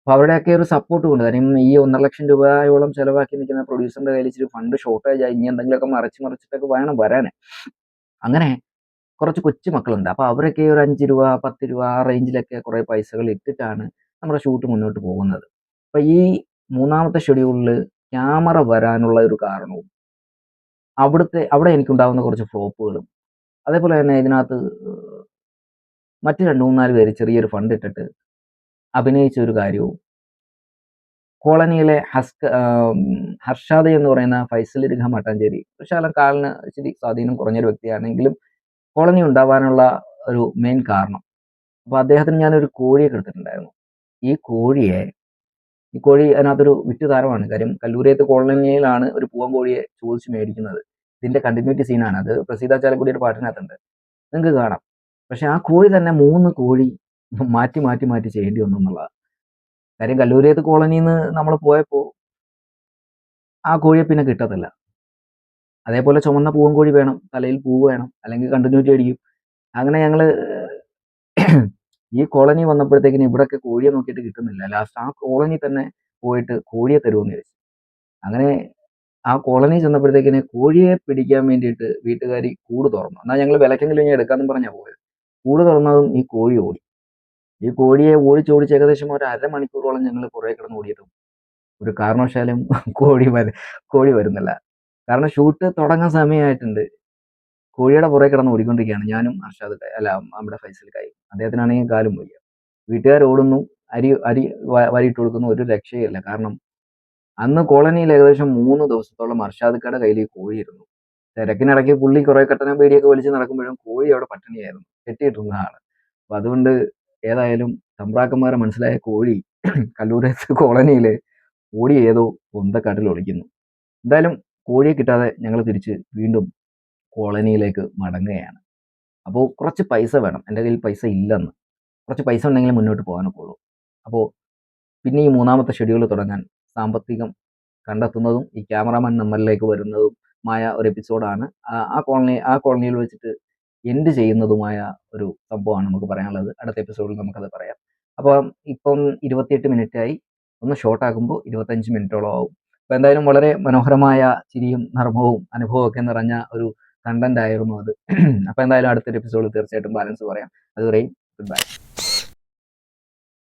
അപ്പൊ അവരുടെയൊക്കെ ഒരു സപ്പോർട്ട് കൊണ്ട് കാര്യം ഈ ഒന്നര ലക്ഷം രൂപയോളം ചിലവാക്കി നിൽക്കുന്ന പ്രൊഡ്യൂസറിന്റെ കയ്യിൽ ഇച്ചിരി ഫണ്ട് ഷോർട്ടേജ് ആയി. ഇനി എന്തെങ്കിലുമൊക്കെ മറിച്ച് മറിച്ചിട്ടൊക്കെ വേണം വരാൻ അങ്ങനെ കുറച്ച് കൊച്ചു മക്കളുണ്ട്. അപ്പോൾ അവരൊക്കെ ഒരു അഞ്ച് രൂപ പത്ത് രൂപ ആ റേഞ്ചിലൊക്കെ കുറേ പൈസകൾ ഇട്ടിട്ടാണ് നമ്മുടെ ഷൂട്ട് മുന്നോട്ട് പോകുന്നത്. അപ്പോൾ ഈ മൂന്നാമത്തെ ഷെഡ്യൂളിൽ ക്യാമറ വരാനുള്ള ഒരു കാരണവും അവിടുത്തെ അവിടെ എനിക്കുണ്ടാകുന്ന കുറച്ച് ഫ്ലോപ്പുകളും അതേപോലെ തന്നെ ഇതിനകത്ത് മറ്റ് രണ്ട് മൂന്നാൽ പേര് ചെറിയൊരു ഫണ്ട് ഇട്ടിട്ട് അഭിനയിച്ച ഒരു കാര്യവും കോളനിയിലെ ഹസ്ക ഹർഷാദ എന്ന് പറയുന്ന ഫൈസൽ ഇരിഖ മട്ടാഞ്ചേരി ശകലം കാലിന് ഇച്ചിരി സ്വാധീനം കുറഞ്ഞൊരു വ്യക്തിയാണെങ്കിലും കോളനി ഉണ്ടാവാനുള്ള ഒരു മെയിൻ കാരണം. അപ്പോൾ അദ്ദേഹത്തിന് ഞാനൊരു കോഴിയെ എടുത്തിട്ടുണ്ടായിരുന്നു ഈ കോഴിയെ ഈ കോഴി അതിനകത്തൊരു വിറ്റ് താരമാണ് കാര്യം കല്ലൂരിയത്ത് കോളനിയിലാണ് ഒരു പൂവൻ കോഴിയെ ചോദിച്ച് മേടിക്കുന്നത്. ഇതിന്റെ കണ്ടിന്യൂറ്റി സീനാണ് അത് പ്രസീത ചാലക്കുടിയുടെ പാട്ടിനകത്തുണ്ട്. നിങ്ങൾക്ക് കാണാം. പക്ഷെ ആ കോഴി തന്നെ മൂന്ന് കോഴി മാറ്റി മാറ്റി മാറ്റി ചെയ്യേണ്ടി വന്നു എന്നുള്ളതാണ്. കാര്യം കല്ലൂരിയത്ത് കോളനിയിൽ നിന്ന് നമ്മൾ പോയപ്പോൾ ആ കോഴിയെ പിന്നെ കിട്ടത്തില്ല. അതേപോലെ ചുമന്ന പൂവൻ കോഴി വേണം തലയിൽ പൂവ് വേണം അല്ലെങ്കിൽ കണ്ടിന്യൂറ്റി അടിക്കും. അങ്ങനെ ഞങ്ങൾ ഈ കോളനി വന്നപ്പോഴത്തേക്കിന് ഇവിടെയൊക്കെ കോഴിയെ നോക്കിയിട്ട് കിട്ടുന്നില്ല. ലാസ്റ്റ് ആ കോളനി തന്നെ പോയിട്ട് കോഴിയെ തരുമെന്ന് ചോദിച്ചു അങ്ങനെ ആ കോളനി ചെന്നപ്പോഴത്തേക്കിന് കോഴിയെ പിടിക്കാൻ വേണ്ടിയിട്ട് വീട്ടുകാരി കൂട് തുറന്നു. എന്നാൽ ഞങ്ങൾ വിലക്കെങ്കിലും ഞാൻ എടുക്കാമെന്ന് പറഞ്ഞാൽ പോയത്. കൂട് തുറന്നതും ഈ കോഴി ഓടി. ഈ കോഴിയെ ഓടിച്ചോടിച്ച് ഏകദേശം ഒരു അരമണിക്കൂറോളം ഞങ്ങൾ കുറേ കിടന്ന് ഓടിയിട്ടും ഒരു കാരണവശാലും കോഴി വര കോഴി വരുന്നില്ല. കാരണം ഷൂട്ട് തുടങ്ങാൻ സമയമായിട്ടുണ്ട്. കോഴിയുടെ പുറകെ കിടന്ന് ഓടിക്കൊണ്ടിരിക്കുകയാണ്. ഞാനും അർഷാദ് അല്ല നമ്മുടെ ഫൈസൽ കായി അദ്ദേഹത്തിനാണെങ്കിൽ കാലും പോയി വീട്ടുകാർ ഓടുന്നു. അരി അരി വരിയിട്ട് കൊടുക്കുന്നു. ഒരു രക്ഷയില്ല കാരണം അന്ന് കോളനിയിൽ ഏകദേശം മൂന്ന് ദിവസത്തോളം അർഷാദ് കയ്യിൽ ഈ കോഴിയിരുന്നു തിരക്കിനിടയ്ക്ക് പുള്ളി കുറെ കട്ടന പേടിയൊക്കെ വലിച്ച് നടക്കുമ്പോഴും കോഴി അവിടെ പട്ടിണിയായിരുന്നു. കെട്ടിയിട്ടിരുന്നതാണ് അപ്പൊ അതുകൊണ്ട് ഏതായാലും തമ്പ്രാക്കന്മാരെ മനസ്സിലായ കോഴി കല്ലൂരത്ത് കോളനിയിൽ ഓടി ഏതോ പൊന്തക്കാട്ടിൽ ഒളിക്കുന്നു. എന്തായാലും കോഴിയെ കിട്ടാതെ ഞങ്ങൾ തിരിച്ച് വീണ്ടും കോളനിയിലേക്ക് മടങ്ങുകയാണ്. അപ്പോൾ കുറച്ച് പൈസ വേണം. എന്റെ കയ്യിൽ പൈസ ഇല്ലെന്ന്. കുറച്ച് പൈസ ഉണ്ടെങ്കിൽ മുന്നോട്ട് പോകാനൊക്കെ ഉള്ളൂ അപ്പോൾ പിന്നെ ഈ മൂന്നാമത്തെ ഷെഡ്യൂൾ തുടങ്ങാൻ സാമ്പത്തികം കണ്ടെത്തുന്നതും ഈ ക്യാമറാമാൻ നമ്മളിലേക്ക് വരുന്നതും മായ ഒരു എപ്പിസോഡാണ്. ആ- ആ കോളനി ആ കോളനിയിൽ വെച്ചിട്ട് എൻഡ് ചെയ്യുന്നതുമായ ഒരു സംഭവമാണ് നമുക്ക് പറയാനുള്ളത്. അടുത്ത എപ്പിസോഡിൽ നമുക്കത് പറയാം. അപ്പോൾ ഇപ്പം ഇരുപത്തിയെട്ട് മിനിറ്റ് ആയി. ഒന്ന് ഷോർട്ട് ആക്കുമ്പോൾ ഇരുപത്തഞ്ച് മിനിറ്റോളം ആവും. അപ്പോൾ എന്തായാലും വളരെ മനോഹരമായ ചിരിയും നർമ്മവും അനുഭവവും ഒക്കെ നിറഞ്ഞ ഒരു കണ്ടന്റ് ആയിരുന്നു അത്. അപ്പോൾ എന്തായാലും അടുത്തൊരു എപ്പിസോഡിൽ തീർച്ചയായിട്ടും ബാലൻസ് പറയാം. അതുവരെയും ഗുഡ് ബൈ